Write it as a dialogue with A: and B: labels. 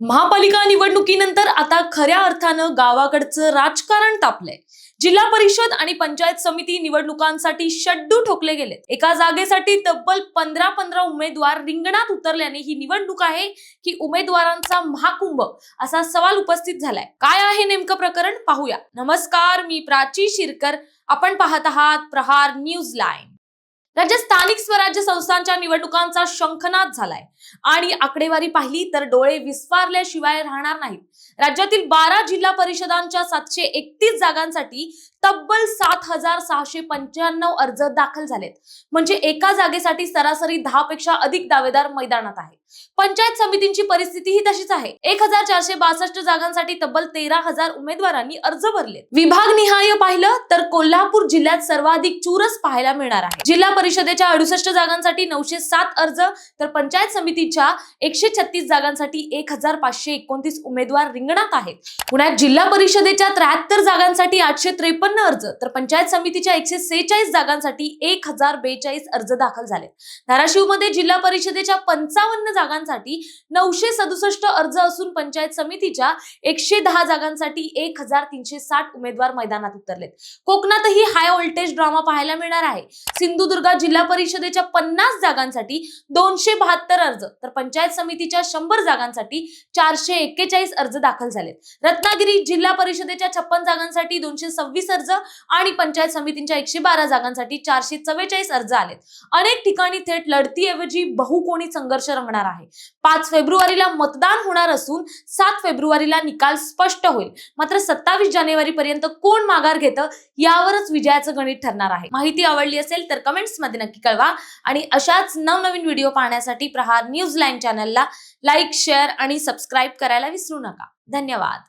A: महापालिका निवडणुकीनंतर आता खऱ्या अर्थानं गावाकडचं राजकारण तापलंय. जिल्हा परिषद आणि पंचायत समिती निवडणुकांसाठी शड्डू ठोकले गेलेत. एका जागेसाठी तब्बल पंधरा पंधरा उमेदवार रिंगणात उतरल्याने ही निवडणूक आहे की उमेदवारांचा महाकुंभ असा सवाल उपस्थित झालाय. काय आहे नेमकं प्रकरण? पाहूया. नमस्कार मी प्राची शिरकर. आपण पाहत आहात प्रहार न्यूज लाईन. राज्यात स्थानिक स्वराज्य संस्थांच्या निवडणुकांचा शंखनाद झालाय. आणि आकडेवारी पाहिली तर डोळे विस्फारल्याशिवाय राहणार नाहीत. राज्यातील बारा जिल्हा परिषदांच्या सातशे एकतीस जागांसाठी तब्बल सात हजार सहाशे पंच्याण्णव अर्ज दाखल झालेत. म्हणजे एका जागेसाठी सरासरी दहा पेक्षा अधिक दावेदार मैदानात आहे पंचायत समितींची परिस्थितीही तशीच आहे. एक हजार चारशे बासष्ट जागांसाठी तब्बल तेरा हजार उमेदवारांनी अर्ज भरले विभाग निहाय पाहिलं तर कोल्हापूर जिल्ह्यात सर्वाधिक चुरस पाहायला मिळणार आहे. जिल्हा परिषदेच्या अडुसष्ट जागांसाठी नऊशे सात अर्ज तर पंचायत समितीच्या एकशे छत्तीस जागांसाठी एक हजार पाचशे एकोणतीस उमेदवार रिंगणात आहेत. पुण्यात जिल्हा परिषदेच्या त्र्याहत्तर जागांसाठी आठशे त्रेपन्न अर्ज तर पंचायत समितीच्या एकशे सेहेचाळीस जागांसाठी एक हजार बेचाळीस अर्ज दाखल झाले धाराशिवमध्ये जिल्हा परिषदेच्या पंचावन्न जागांसाठी नऊशे सदुसष्ट अर्ज असून पंचायत समितीच्या एकशे दहा जागांसाठी एक हजार तीनशे साठ उमेदवार मैदानात उतरलेत. कोकणातही हाय व्होल्टेज ड्रामा पाहायला मिळणार आहे. सिंधुदुर्गात जिल्हा परिषदेच्या पन्नास जागांसाठी दोनशे बहात्तर अर्ज तर पंचायत समितीच्या शंभर जागांसाठी चारशे एक्केचाळीस अर्ज दाखल झालेत. रत्नागिरी जिल्हा परिषदेच्या छप्पन जागांसाठी दोनशे सव्वीस अर्ज आणि पंचायत समितीच्या एकशे बारा जागांसाठी चारशे चव्वेचाळीस अर्ज आलेत. अनेक ठिकाणी थेट लढतीऐवजी बहुकोणी संघर्ष रंगणार आहे. पाच फेब्रुवारीला मतदान होणार असून सात फेब्रुवारीला निकाल स्पष्ट होईल. मात्र सत्तावीस जानेवारी पर्यंत कोण माघार घेतं यावरच विजयाचं गणित ठरणार आहे. माहिती आवडली असेल तर कमेंट्समध्ये नक्की कळवा. आणि अशाच नवनवीन व्हिडिओ पाहण्यासाठी प्रहार न्यूज लाईन चॅनलला लाईक शेअर आणि सबस्क्राईब करायला विसरू नका. धन्यवाद.